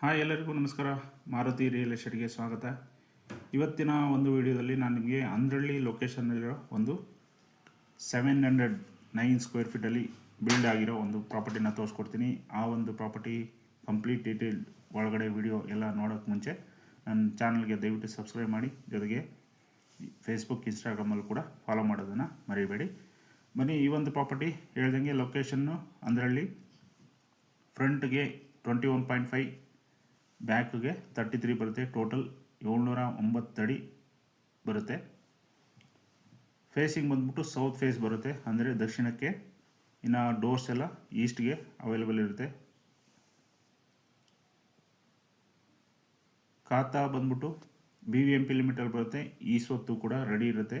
Hi ಎಲ್ಲರಿಗೂ ನಮಸ್ಕಾರ. Maruti real ಎಸ್ಟೇಟ್ಗೆ ಸ್ವಾಗತ. ಇವತ್ತಿನ ಒಂದು ವಿಡಿಯೋದಲ್ಲಿ ನಾನು ನಿಮಗೆ ಅಂದ್ರಳ್ಳಿ ಲೊಕೇಶನ್ನಲ್ಲಿರೋ ಒಂದು ಸೆವೆನ್ ಹಂಡ್ರೆಡ್ ನೈನ್ ಸ್ಕ್ವೇರ್ ಫೀಟಲ್ಲಿ ಬಿಲ್ಡ್ ಆಗಿರೋ ಒಂದು ಪ್ರಾಪರ್ಟಿನ ತೋರಿಸ್ಕೊಡ್ತೀನಿ. ಆ ಒಂದು ಪ್ರಾಪರ್ಟಿ ಕಂಪ್ಲೀಟ್ ಡೀಟೇಲ್ ಒಳಗಡೆ ವಿಡಿಯೋ ಎಲ್ಲ ನೋಡೋಕ್ಕೆ ಮುಂಚೆ ನನ್ನ ಚಾನಲ್ಗೆ ದಯವಿಟ್ಟು ಸಬ್ಸ್ಕ್ರೈಬ್ ಮಾಡಿ. ಜೊತೆಗೆ ಫೇಸ್ಬುಕ್ ಇನ್ಸ್ಟಾಗ್ರಾಮಲ್ಲಿ ಕೂಡ ಫಾಲೋ ಮಾಡೋದನ್ನು ಮರಿಬೇಡಿ. ಬನ್ನಿ, ಈ ಒಂದು ಪ್ರಾಪರ್ಟಿ ಹೇಳ್ದಂಗೆ ಲೊಕೇಶನ್ನು ಅಂದ್ರಳ್ಳಿ ಫ್ರಂಟ್ಗೆ ಟ್ವೆಂಟಿ ಒನ್ ಪಾಯಿಂಟ್ ಫೈವ್ ಬ್ಯಾಕ್ಗೆ ತರ್ಟಿ ತ್ರೀ ಬರುತ್ತೆ. ಟೋಟಲ್ ಏಳ್ನೂರ ಒಂಬತ್ತು ಅಡಿ ಬರುತ್ತೆ. ಫೇಸಿಂಗ್ ಬಂದ್ಬಿಟ್ಟು ಸೌತ್ ಫೇಸ್ ಬರುತ್ತೆ. ಅಂದರೆ ದಕ್ಷಿಣಕ್ಕೆ ಇನ್ನು ಡೋರ್ಸ್ ಎಲ್ಲ ಈಸ್ಟ್ಗೆ ಅವೈಲೇಬಲ್ ಇರುತ್ತೆ. ಖಾತಾ ಬಂದ್ಬಿಟ್ಟು ಬಿ ವಿ ಎಂ ಪಿ ಲಿಮಿಟಲ್ಲಿ ಬರುತ್ತೆ. ಈ ಸ್ವತ್ತು ಕೂಡ ರೆಡಿ ಇರುತ್ತೆ.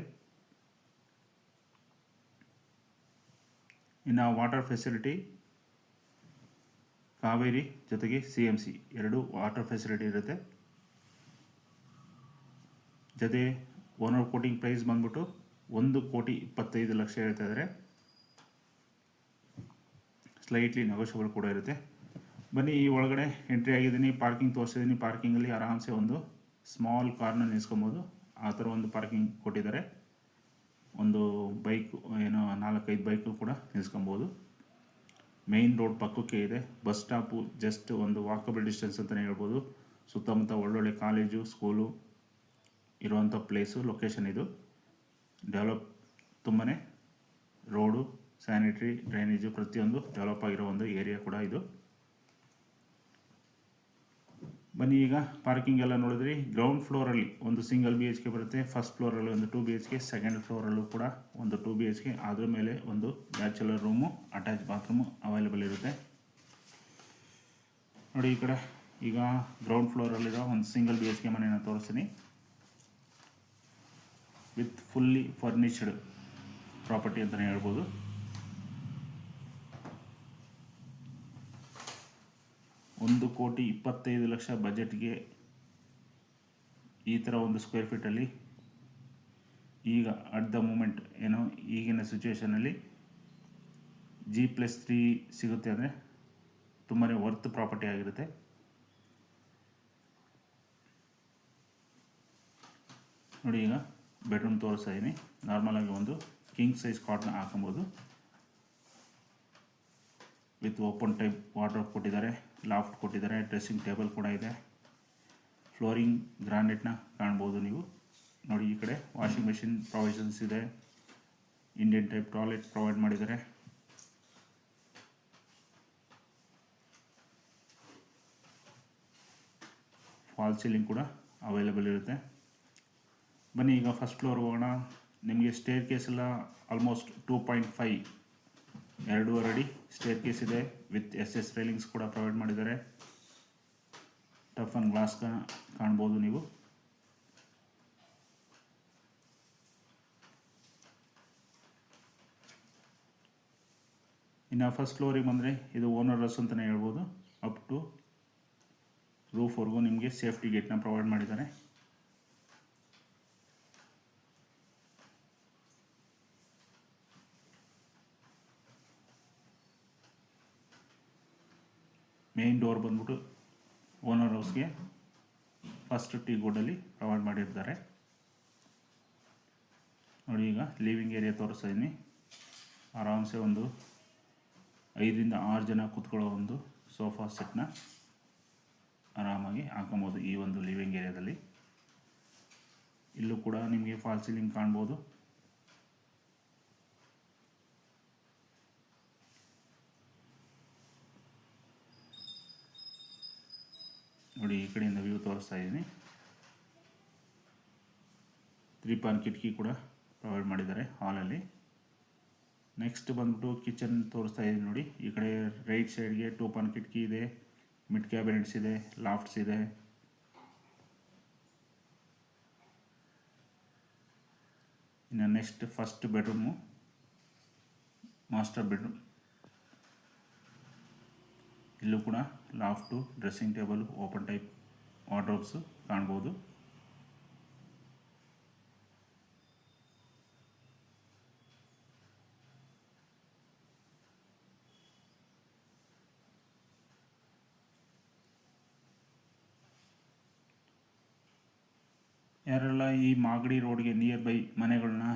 ಇನ್ನು ವಾಟರ್ ಫೆಸಿಲಿಟಿ ಕಾವೇರಿ ಜೊತೆಗೆ ಸಿ ಎಂ ಸಿ ಎರಡು ವಾಟರ್ ಫೆಸಿಲಿಟಿ ಇರುತ್ತೆ. ಜೊತೆ ಓನರ್ ಕೋಟಿಂಗ್ ಪ್ರೈಸ್ ಬಂದ್ಬಿಟ್ಟು ಒಂದು ಕೋಟಿ ಇಪ್ಪತ್ತೈದು ಲಕ್ಷ ಹೇಳ್ತಾ ಇದ್ದಾರೆ ಸ್ಲೈಟ್ಲಿ ನೆಗೋಷಿಯಬಲ್ ಕೂಡ ಇರುತ್ತೆ. ಬನ್ನಿ, ಈ ಒಳಗಡೆ ಎಂಟ್ರಿ ಆಗಿದ್ದೀನಿ ಪಾರ್ಕಿಂಗ್ ತೋರಿಸಿದ್ದೀನಿ. ಪಾರ್ಕಿಂಗಲ್ಲಿ ಆರಾಮ್ಸೆ ಒಂದು ಸ್ಮಾಲ್ ಕಾರ್ನ ನಿಲ್ಸ್ಕೊಬೋದು. ಆ ಥರ ಒಂದು ಪಾರ್ಕಿಂಗ್ ಕೊಟ್ಟಿದ್ದಾರೆ. ಒಂದು ಬೈಕ್ ಏನೋ ನಾಲ್ಕೈದು ಬೈಕು ಕೂಡ ನಿಲ್ಸ್ಕೊಬೋದು. ಮೇಯ್ನ್ ರೋಡ್ ಪಕ್ಕಕ್ಕೆ ಇದೆ. ಬಸ್ ಸ್ಟಾಪು ಜಸ್ಟ್ ಒಂದು ವಾಕಬಲ್ ಡಿಸ್ಟೆನ್ಸ್ ಅಂತಲೇ ಹೇಳ್ಬೋದು. ಸುತ್ತಮುತ್ತ ಒಳ್ಳೊಳ್ಳೆ ಕಾಲೇಜು ಸ್ಕೂಲು ಇರುವಂಥ ಪ್ಲೇಸು ಲೊಕೇಶನ್ ಇದು. ಡೆವಲಪ್ ತುಂಬಾ ರೋಡು ಸ್ಯಾನಿಟ್ರಿ ಡ್ರೈನೇಜು ಪ್ರತಿಯೊಂದು ಡೆವಲಪ್ ಆಗಿರೋ ಒಂದು ಏರಿಯಾ ಕೂಡ ಇದು. ಬನ್ನಿ ಈಗ ಪಾರ್ಕಿಂಗ್ ಎಲ್ಲ ನೋಡಿದ್ರಿ. ಗ್ರೌಂಡ್ ಫ್ಲೋರಲ್ಲಿ ಒಂದು ಸಿಂಗಲ್ ಬಿ ಎಚ್ ಕೆ ಬರುತ್ತೆ. ಫಸ್ಟ್ ಫ್ಲೋರಲ್ಲಿ ಒಂದು two B H K second ಫ್ಲೋರಲ್ಲೂ ಕೂಡ ಒಂದು ಟೂ ಬಿ ಎಚ್ ಕೆ ಅದ್ರ ಮೇಲೆ ಒಂದು bachelor room attach bathroom available ಇರುತ್ತೆ. ನೋಡಿ ಈ ಕಡೆ ಈಗ ಗ್ರೌಂಡ್ ಫ್ಲೋರಲ್ಲಿರೋ ಒಂದು ಸಿಂಗಲ್ ಬಿ ಎಚ್ ಕೆ ಮನೆಯನ್ನು ತೋರಿಸ್ತೀನಿ. ವಿತ್ ಫುಲ್ಲಿ ಫರ್ನಿಶ್ಡ್ ಪ್ರಾಪರ್ಟಿ ಅಂತಲೇ ಹೇಳ್ಬೋದು. ಒಂದು ಕೋಟಿ ಇಪ್ಪತ್ತೈದು ಲಕ್ಷ ಬಜೆಟ್ಗೆ ಈ ಥರ ಒಂದು ಸ್ಕ್ವೇರ್ ಫೀಟಲ್ಲಿ ಈಗ ಅಟ್ ದ ಮೂಮೆಂಟ್ ಏನೋ ಈಗಿನ ಸಿಚುವೇಷನಲ್ಲಿ ಜಿ ಪ್ಲಸ್ ತ್ರೀ ಸಿಗುತ್ತೆ ಅಂದರೆ ತುಂಬಾ ವರ್ತ್ ಪ್ರಾಪರ್ಟಿ ಆಗಿರುತ್ತೆ. ನೋಡಿ ಈಗ ಬೆಡ್ರೂಮ್ ತೋರಿಸ್ತಾ ಇದ್ದೀನಿ ನಾರ್ಮಲಾಗಿ ಒಂದು ಕಿಂಗ್ ಸೈಜ್ ಕಾಟ್ನ ಹಾಕೊಬೋದು ವಿತ್ ಓಪನ್ ಟೈಪ್ ವಾಟರ್ ಕೊಟ್ಟಿದ್ದಾರೆ. ಲಾಫ್ಟ್ ಕೊಟ್ಟಿದ್ದಾರೆ, ಡ್ರೆಸ್ಸಿಂಗ್ ಟೇಬಲ್ ಕೂಡ ಇದೆ. ಫ್ಲೋರಿಂಗ್ ಗ್ರಾನೆಟ್ನ ಕಾಣ್ಬೋದು ನೀವು. ನೋಡಿ ಈ ಕಡೆ ವಾಷಿಂಗ್ ಮೆಷಿನ್ ಪ್ರೊವಿಷನ್ಸ್ ಇದೆ. ಇಂಡಿಯನ್ ಟೈಪ್ ಟಾಯ್ಲೆಟ್ ಪ್ರೊವೈಡ್ ಮಾಡಿದ್ದಾರೆ. ಫಾಲ್ ಸೀಲಿಂಗ್ ಕೂಡ ಅವೈಲೇಬಲ್ ಇರುತ್ತೆ. ಬನ್ನಿ ಈಗ ಫಸ್ಟ್ ಫ್ಲೋರ್ ಹೋಗೋಣ. ನಿಮಗೆ ಸ್ಟೇರ್ ಕೇಸ್ ಎಲ್ಲ ಆಲ್ಮೋಸ್ಟ್ ಟೂ ಪಾಯಿಂಟ್ ಫೈವ್ ಎರಡೂವರೆ ಅಡಿ ಸ್ಟೇರ್ ಕೇಸ್ ಇದೆ ವಿತ್ ಎಸ್ ಎಸ್ ರೈಲಿಂಗ್ಸ್ ಕೂಡ ಪ್ರೊವೈಡ್ ಮಾಡಿದ್ದಾರೆ. ಟಫ್ ಆನ್ ಗ್ಲಾಸ್ ಕಾಣ್ಬೋದು ನೀವು. ಇನ್ನು ಫಸ್ಟ್ ಫ್ಲೋರಿಗೆ ಬಂದರೆ ಇದು ಓನರ್ ರಸ್ ಅಂತಲೇ ಹೇಳ್ಬೋದು. ಅಪ್ ಟು ರೂಫ್ವರೆಗೂ ನಿಮಗೆ ಸೇಫ್ಟಿ ಗೇಟ್ನ ಪ್ರೊವೈಡ್ ಮಾಡಿದ್ದಾರೆ. ಮೇನ್ ಡೋರ್ ಬಂದ್ಬಿಟ್ಟು ಓನರ್ ಹೌಸ್ಗೆ ಫಸ್ಟ್ ಟೀ ಗೋಡಲ್ಲಿ ಪ್ರೊವೈಡ್ ಮಾಡಿರ್ತಾರೆ. ನೋಡಿ ಈಗ ಲಿವಿಂಗ್ ಏರಿಯಾ ತೋರಿಸ್ತಾ ಇದ್ದೀನಿ ಆರಾಮ್ಸೆ ಒಂದು ಐದರಿಂದ ಆರು ಜನ ಕೂತ್ಕೊಳ್ಳೋ ಒಂದು ಸೋಫಾ ಸೆಟ್ನ ಆರಾಮಾಗಿ ಹಾಕೊಬೋದು ಈ ಒಂದು ಲಿವಿಂಗ್ ಏರಿಯಾದಲ್ಲಿ ಇಲ್ಲೂ ಕೂಡ ನಿಮಗೆ ಫಾಲ್ ಸೀಲಿಂಗ್ ಕಾಣ್ಬೋದು. ನೋಡಿ, ಈ ಕಡೆಯಿಂದ ವ್ಯೂ ತೋರಿಸ್ತಾ ಇದ್ದೀನಿ ತ್ರೀ ಪಾನ್ ಕಿಟಕಿ ಕೂಡ ಪ್ರೊವೈಡ್ ಮಾಡಿದ್ದಾರೆ ಹಾಲಲ್ಲಿ ನೆಕ್ಸ್ಟ್ ಬಂದ್ಬಿಟ್ಟು ಕಿಚನ್ ತೋರಿಸ್ತಾ ಇದ್ದೀನಿ ನೋಡಿ. ಈ ಕಡೆ ರೈಟ್ ಸೈಡ್ಗೆ ಟೂ ಪಾನ್ ಕಿಟಕಿ ಇದೆ ಮಿಡ್ ಕ್ಯಾಬಿನೆಟ್ಸ್ ಇದೆ ಲಾಫ್ಟ್ಸ್ ಇದೆ. ಇನ್ನು next first bedroom master bedroom ಇಲ್ಲೂ ಕೂಡ loft dressing table open type wardrobes ಕಾಣ್ಬೋದು. ಯಾರೆಲ್ಲ ಈ ಮಾಗಡಿ ರೋಡ್ಗೆ ನಿಯರ್ ಬೈ ಮನೆಗಳನ್ನ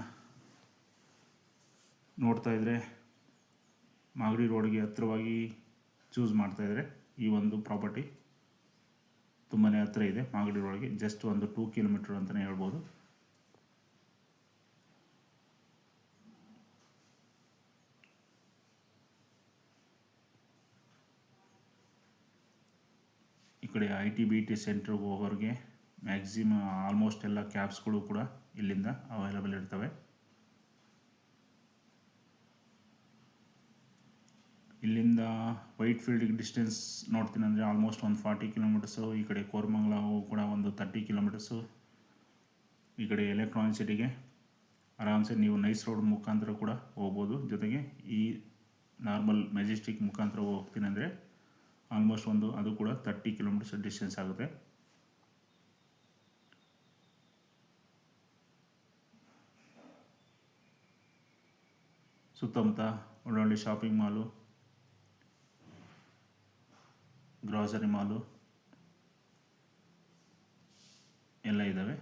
ನೋಡ್ತಾ ಇದ್ರೆ ಮಾಗಡಿ ರೋಡ್ಗೆ ಹತ್ರವಾಗಿ ಚೂಸ್ ಮಾಡ್ತಾಯಿದ್ರೆ ಈ ಒಂದು ಪ್ರಾಪರ್ಟಿ ತುಂಬಾ ಹತ್ತಿರ ಇದೆ. ಮಾಗಡಿ ರೋಡ್ಗೆ ಜಸ್ಟ್ ಒಂದು ಟೂ ಕಿಲೋಮೀಟ್ರ್ ಅಂತಲೇ ಹೇಳ್ಬೋದು. ಈ ಕಡೆ ಐ ಟಿ ಬಿ ಟಿ ಸೆಂಟ್ರಿಗೆ ಹೋಗೋರಿಗೆ ಮ್ಯಾಕ್ಸಿಮಮ್ ಆಲ್ಮೋಸ್ಟ್ ಎಲ್ಲ ಕ್ಯಾಬ್ಸ್ಗಳು ಕೂಡ ಇಲ್ಲಿಂದ ಅವೈಲಬಲ್ ಇರ್ತವೆ. ಇಲ್ಲಿಂದ ವೈಟ್ ಫೀಲ್ಡಿಗೆ ಡಿಸ್ಟೆನ್ಸ್ ನೋಡ್ತೀನಿ ಅಂದರೆ ಆಲ್ಮೋಸ್ಟ್ ಒಂದು ಫಾರ್ಟಿ ಕಿಲೋಮೀಟರ್ಸು ಈ ಕಡೆ ಕೋರ್ಮಂಗ್ಲಾವು ಕೂಡ ಒಂದು ತರ್ಟಿ ಕಿಲೋಮೀಟರ್ಸು ಈ ಕಡೆ ಎಲೆಕ್ಟ್ರಾನಿಕ್ ಸಿಟಿಗೆ ಆರಾಮ್ಸೆ ನೀವು ನೈಸ್ ರೋಡ್ ಮುಖಾಂತರ ಕೂಡ ಹೋಗ್ಬೋದು. ಜೊತೆಗೆ ಈ ನಾರ್ಮಲ್ ಮೆಜೆಸ್ಟಿಕ್ ಮುಖಾಂತರ ಹೋಗ್ತೀನಿ ಅಂದರೆ ಆಲ್ಮೋಸ್ಟ್ ಒಂದು ಅದು ಕೂಡ ತರ್ಟಿ ಕಿಲೋಮೀಟರ್ಸ್ ಡಿಸ್ಟೆನ್ಸ್ ಆಗುತ್ತೆ. ಸುತ್ತಮುತ್ತ ಒಳ್ಳೊಳ್ಳೆ ಶಾಪಿಂಗ್ ಮಾಲು ಗ್ರಾಸರಿ ಮಾಲು ಎಲ್ಲ ಇದ್ದಾವೆ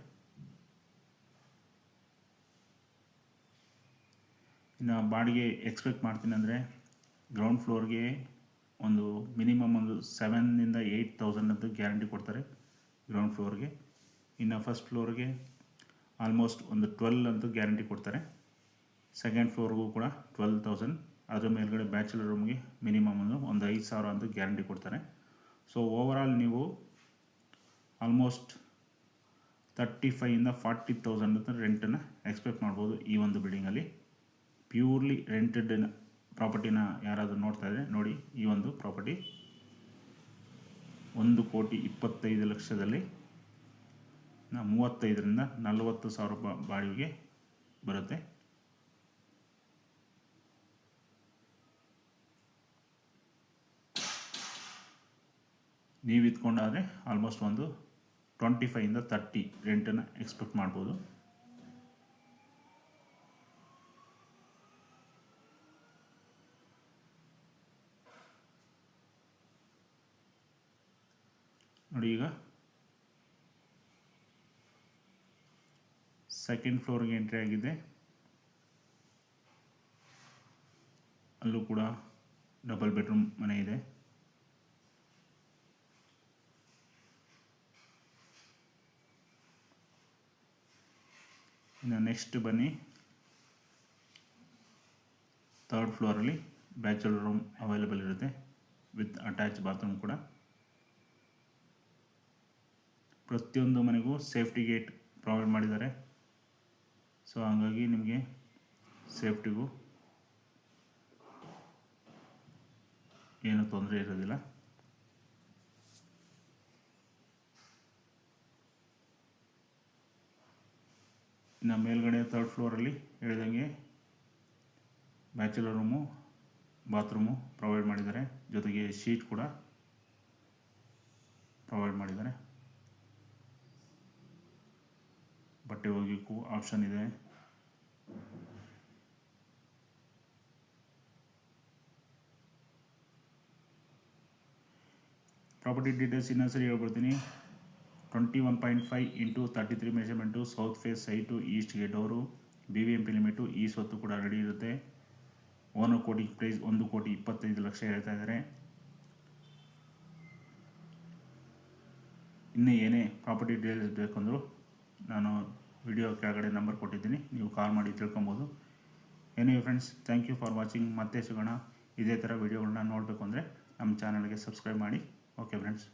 ಇನ್ನು ಬಾಡಿಗೆ ಎಕ್ಸ್ಪೆಕ್ಟ್ ಮಾಡ್ತೀನಿ ಅಂದರೆ ಗ್ರೌಂಡ್ ಫ್ಲೋರ್ಗೆ ಒಂದು ಮಿನಿಮಮ್ ಒಂದು ಸೆವೆನ್ನಿಂದ ಏಯ್ಟ್ ತೌಸಂಡ್ ಅಂತೂ ಗ್ಯಾರಂಟಿ ಕೊಡ್ತಾರೆ ಗ್ರೌಂಡ್ ಫ್ಲೋರ್ಗೆ ಇನ್ನು ಫಸ್ಟ್ ಫ್ಲೋರ್ಗೆ ಆಲ್ಮೋಸ್ಟ್ ಒಂದು ಟ್ವೆಲ್ ಅಂತೂ ಗ್ಯಾರಂಟಿ ಕೊಡ್ತಾರೆ. ಸೆಕೆಂಡ್ ಫ್ಲೋರ್ಗೂ ಕೂಡ ಟ್ವೆಲ್ ತೌಸಂಡ್ ಅದರ ಮೇಲ್ಗಡೆ ಬ್ಯಾಚುಲರ್ ರೂಮ್ಗೆ ಮಿನಿಮಮ್ ಒಂದು ಒಂದು ಐದು ಸಾವಿರ ಅಂತೂ ಗ್ಯಾರಂಟಿ ಕೊಡ್ತಾರೆ. ಸೊ ಓವರಾಲ್ ನೀವು ಆಲ್ಮೋಸ್ಟ್ ತರ್ಟಿ ಫೈವಿಂದ ಫಾರ್ಟಿ ತೌಸಂಡ್ ಅಂತ ರೆಂಟನ್ನು ಎಕ್ಸ್ಪೆಕ್ಟ್ ಮಾಡ್ಬೋದು ಈ ಒಂದು ಬಿಲ್ಡಿಂಗಲ್ಲಿ ಪ್ಯೂರ್ಲಿ ರೆಂಟೆಡ್ ಪ್ರಾಪರ್ಟಿನ ಯಾರಾದರೂ ನೋಡ್ತಾ ಇದ್ದರೆ ನೋಡಿ ಈ ಒಂದು ಪ್ರಾಪರ್ಟಿ ಒಂದು ಕೋಟಿ ಇಪ್ಪತ್ತೈದು ಲಕ್ಷದಲ್ಲಿ ಮೂವತ್ತೈದರಿಂದ ನಲವತ್ತು ಸಾವಿರ ರೂಪಾಯಿ ಬಾಡಿಗೆ ಬರುತ್ತೆ. ನೀವು ಇದ್ಕೊಂಡಾದರೆ ಆಲ್ಮೋಸ್ಟ್ ಒಂದು ಟ್ವೆಂಟಿ ಫೈವಿಂದ ತರ್ಟಿ ರೆಂಟನ್ನು ಎಕ್ಸ್ಪೆಕ್ಟ್ ಮಾಡ್ಬೋದು. ನೋಡಿ ಈಗ. ಸೆಕೆಂಡ್ ಫ್ಲೋರ್ಗೆ ಎಂಟ್ರಿ ಆಗಿದೆ. ಅಲ್ಲೂ ಕೂಡ ಡಬಲ್ ಬೆಡ್ರೂಮ್ ಮನೆ ಇದೆ. ಇನ್ನು ನೆಕ್ಸ್ಟ್ ಬನ್ನಿ. ಥರ್ಡ್ ಫ್ಲೋರಲ್ಲಿ ಬ್ಯಾಚುಲರ್ ರೂಮ್ ಅವೈಲೇಬಲ್ ಇರುತ್ತೆ ವಿತ್ ಅಟ್ಯಾಚ್ ಬಾತ್ರೂಮ್ ಕೂಡ. ಪ್ರತಿಯೊಂದು ಮನೆಗೂ ಸೇಫ್ಟಿ ಗೇಟ್ ಪ್ರೊವೈಡ್ ಮಾಡಿದ್ದಾರೆ. ಸೊ ಹಂಗಾಗಿ ನಿಮಗೆ ಸೇಫ್ಟಿಗೂ ಏನು ತೊಂದರೆ ಇರೋದಿಲ್ಲ. ಇನ್ನು ಮೇಲ್ಗಡೆ ತರ್ಡ್ ಫ್ಲೋರಲ್ಲಿ ಹೇಳಿದಂಗೆ ಬ್ಯಾಚುಲರ್ ರೂಮು ಬಾತ್ರೂಮು ಪ್ರೊವೈಡ್ ಮಾಡಿದ್ದಾರೆ. ಜೊತೆಗೆ ಶೀಟ್ ಕೂಡ ಪ್ರೊವೈಡ್ ಮಾಡಿದ್ದಾರೆ. ಬಟ್ಟೆ ಒಗೆಯೋಕ್ಕೂ ಆಪ್ಷನ್ ಇದೆ. ಪ್ರಾಪರ್ಟಿ ಡೀಟೇಲ್ಸ್ ಇನ್ನೊಂದ್ಸರಿ ಹೇಳ್ಬಿಡ್ತೀನಿ twenty one point five into thirty three measurement south face site east door B V M P limit ಈ ಸ್ವತ್ತು ಕೂಡ ರೆಡಿ ಇರುತ್ತೆ. ಓನರ್ ಕೋಟಿ ಪ್ರೈಸ್ ಒಂದು ಕೋಟಿ ಇಪ್ಪತ್ತೈದು ಲಕ್ಷ ಹೇಳ್ತಾ ಇದ್ದಾರೆ ಇನ್ನೂ ಏನೇ ಪ್ರಾಪರ್ಟಿ ಡೀಟೇಲ್ಸ್ ಬೇಕಂದರೂ ನಾನು ವಿಡಿಯೋ ಕೆಳಗಡೆ ನಂಬರ್ ಕೊಟ್ಟಿದ್ದೀನಿ, ನೀವು ಕಾಲ್ ಮಾಡಿ ತಿಳ್ಕೊಬೋದು. ಏನೇ friends thank you for watching ಮತ್ತೆ ಸಿಗೋಣ. ಇದೇ ಥರ ವಿಡಿಯೋಗಳನ್ನ ನೋಡಬೇಕು ಅಂದರೆ ನಮ್ಮ ಚಾನಲ್ಗೆ ಸಬ್ಸ್ಕ್ರೈಬ್ ಮಾಡಿ. Okay friends